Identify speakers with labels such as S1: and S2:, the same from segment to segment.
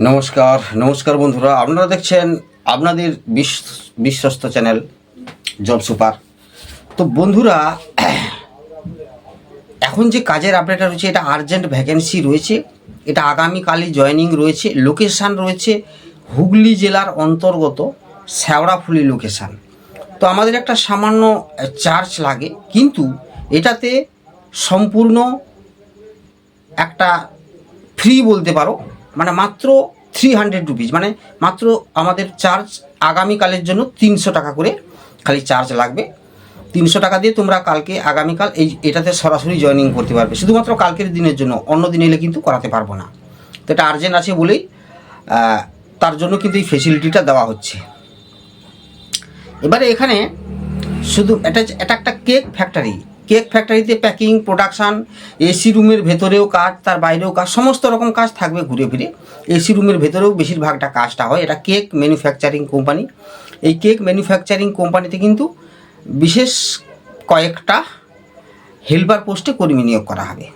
S1: নমস্কার নমস্কার বন্ধুরা। আপনারা দেখছেন আপনাদের বিশ- বিশ্বস্ত চ্যানেল জব সুপার। তো বন্ধুরা, এখন যে কাজের আপডেট রয়েছে, এটা আর্জেন্ট ভ্যাকেন্সি রয়েছে। এটা আগামীকালই জয়েনিং রয়েছে। লোকেশান রয়েছে হুগলি জেলার অন্তর্গত শ্যাওড়াফুলি লোকেশান তো আমাদের একটা সামান্য চার্জ লাগে। কিন্তু এটাতে সম্পূর্ণ একটা ফ্রি বলতে পারো। মানে মাত্র থ্রি হান্ড্রেড রুপিস মানে মাত্র আমাদের চার্জ আগামীকালের জন্য তিনশো টাকা করে খালি চার্জ লাগবে। তিনশো টাকা দিয়ে তোমরা কালকে, আগামীকাল এই এটাতে সরাসরি জয়েনিং করতে পারবে। শুধুমাত্র কালকের দিনের জন্য, অন্য দিন এলে কিন্তু করাতে পারব না। তো এটা আর্জেন্ট আছে বলেই তার জন্য কিন্তু এই ফেসিলিটিটা দেওয়া হচ্ছে। এবারে এখানে শুধু এটা এটা একটা কেক ফ্যাক্টরি কেক ফ্যাক্টরিতে প্যাকিং, প্রোডাকশান, এসি রুমের ভেতরেও কাজ, তার বাইরেও কাজ, সমস্ত রকম কাজ থাকবে ঘুরে ফিরে। এসি রুমের ভেতরেও বেশিরভাগটা কাজটা হয়। এটা কেক ম্যানুফ্যাকচারিং কোম্পানি। এই কেক ম্যানুফ্যাকচারিং কোম্পানিতে কিন্তু বিশেষ কয়েকটা হেল্পার পোস্টে কর্মী নিয়োগ করা হবে।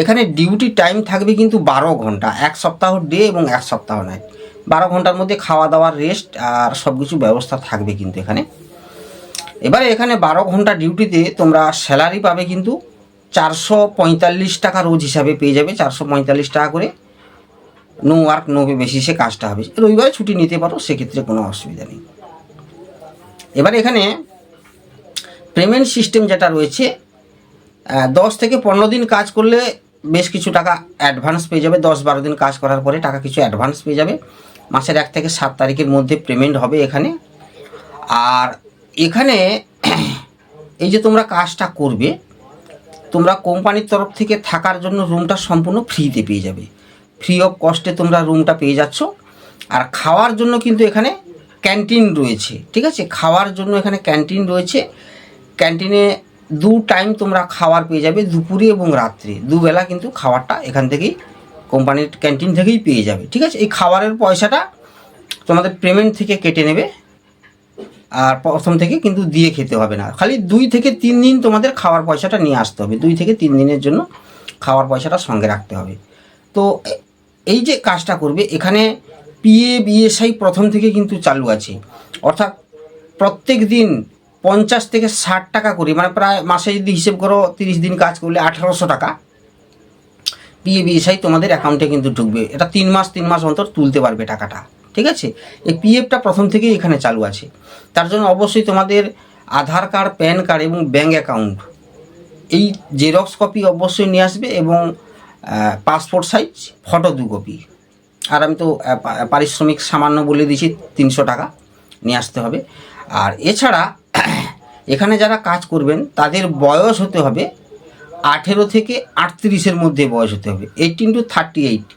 S1: এখানে ডিউটি টাইম থাকবে কিন্তু বারো ঘণ্টা, এক সপ্তাহ ডে এবং এক সপ্তাহ নাইট। বারো ঘণ্টার মধ্যে খাওয়া দাওয়ার রেস্ট আর সব কিছু ব্যবস্থা থাকবে কিন্তু এখানে। এবারে এখানে বারো ঘণ্টা ডিউটিতে তোমরা স্যালারি পাবে কিন্তু চারশো পঁয়তাল্লিশ টাকা রোজ হিসাবে পেয়ে যাবে, চারশো পঁয়তাল্লিশ টাকা করে। নো ওয়ার্ক নো পে বেসিসে কাজটা হবে। রবিবারে ছুটি নিতে পারো, সেক্ষেত্রে কোনো অসুবিধা নেই। এবার এখানে পেমেন্ট সিস্টেম যেটা রয়েছে দশ থেকে পনেরো দিন কাজ করলে বেশ কিছু টাকা অ্যাডভান্স পেয়ে যাবে। দশ বারো দিন কাজ করার পরে টাকা কিছু অ্যাডভান্স পেয়ে যাবে। মাসের এক থেকে সাত তারিখের মধ্যে পেমেন্ট হবে এখানে। আর এখানে এই যে তোমরা কাজটা করবে, তোমরা কোম্পানির তরফ থেকে থাকার জন্য রুমটা সম্পূর্ণ ফ্রিতে পেয়ে যাবে। ফ্রি অফ কস্টে তোমরা রুমটা পেয়ে যাচ্ছ। আর খাওয়ার জন্য কিন্তু এখানে ক্যান্টিন রয়েছে, ঠিক আছে? খাওয়ার জন্য এখানে ক্যান্টিন রয়েছে। ক্যান্টিনে দু টাইম তোমরা খাবার পেয়ে যাবে, দুপুরে এবং রাত্রে। দুবেলা কিন্তু খাবারটা এখান থেকেই কোম্পানির ক্যান্টিন থেকেই পেয়ে যাবে, ঠিক আছে? এই খাবারের পয়সাটা তোমাদের পেমেন্ট থেকে কেটে নেবে। আর প্রথম থেকে কিন্তু দিয়ে খেতে হবে না। খালি দুই থেকে তিন দিন তোমাদের খাওয়ার পয়সাটা নিয়ে আসতে হবে। দুই থেকে তিন দিনের জন্য খাওয়ার পয়সাটা সঙ্গে রাখতে হবে। তো এই যে কাজটা করবে, এখানে পিএ, বিএসআই প্রথম থেকে কিন্তু চালু আছে। অর্থাৎ প্রত্যেক দিন পঞ্চাশ থেকে ষাট টাকা করে মানে প্রায় মাসে যদি হিসেব করো তিরিশ দিন কাজ করলে আঠারোশো টাকা, পিএ, বিএসআই তোমাদের অ্যাকাউন্টে কিন্তু ঢুকবে। এটা তিন মাস তিন মাস অন্তর তুলতে পারবে টাকাটা। ঠিক আছে? এই পিএফটা প্রথম থেকেই এখানে চালু আছে। তার জন্য অবশ্যই তোমাদের আধার কার্ড, প্যান কার্ড এবং ব্যাঙ্ক অ্যাকাউন্ট। এই জেরক্স কপি অবশ্যই নিয়ে আসবে এবং পাসপোর্ট সাইজ, ফটো দু কপি। আর আমি তো পারিশ্রমিক সামান্য বলে দিয়েছি, তিনশো টাকা নিয়ে আসতে হবে। আর এছাড়া, এখানে যারা কাজ করবেন, তাদের বয়স হতে হবে আঠেরো থেকে আটত্রিশের মধ্যে বয়স হতে হবে। এইটিন টু থার্টি এইট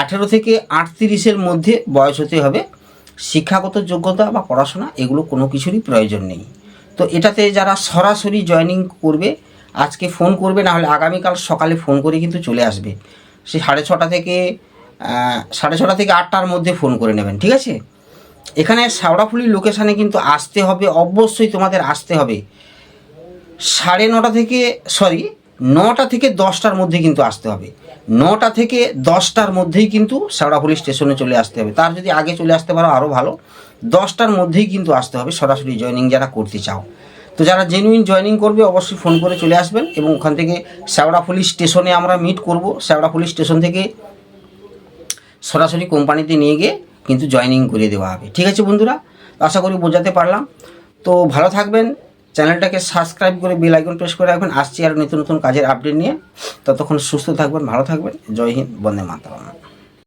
S1: আঠেরো থেকে আটত্রিশের মধ্যে বয়স হতে হবে। শিক্ষাগত যোগ্যতা বা পড়াশোনা, এগুলো কোনো কিছুরই প্রয়োজন নেই। তো এটাতে যারা সরাসরি জয়েনিং করবে, আজকে ফোন করবে, না হলে আগামীকাল সকালে ফোন করে কিন্তু চলে আসবে। সে সাড়ে ছটা থেকে সাড়ে ছটা থেকে আটটার মধ্যে ফোন করে নেবেন, ঠিক আছে? এখানে শাওড়াফুলি লোকেশানে কিন্তু আসতে হবে, অবশ্যই তোমাদের আসতে হবে। সাড়ে নটা থেকে সরি নটা থেকে দশটার মধ্যে কিন্তু আসতে হবে। নটা থেকে দশটার মধ্যেই কিন্তু শেওড়াফুলি স্টেশনে চলে আসতে হবে। তার যদি আগে চলে আসতে পারো আরও ভালো। দশটার মধ্যেই কিন্তু আসতে হবে সরাসরি জয়েনিং যারা করতে চাও। তো যারা জেনুইন জয়েনিং করবে, অবশ্যই ফোন করে চলে আসবেন এবং ওখান থেকে শেওড়াফুলি স্টেশনে আমরা মিট করব। শেওড়াফুলি স্টেশন থেকে সরাসরি কোম্পানিতে নিয়ে গিয়ে কিন্তু জয়েনিং করে দেওয়া হবে। ঠিক আছে বন্ধুরা? আশা করি বোঝাতে পারলাম। তো ভালো থাকবেন। চ্যানেলটাকে সাবস্ক্রাইব করে বেল আইকন প্রেস করে রাখবেন। আসছি আর নতুন নতুন কাজের আপডেট নিয়ে। ততক্ষণ সুস্থ থাকবেন, ভালো থাকবেন। জয় হিন্দ, বন্দে মাতরম।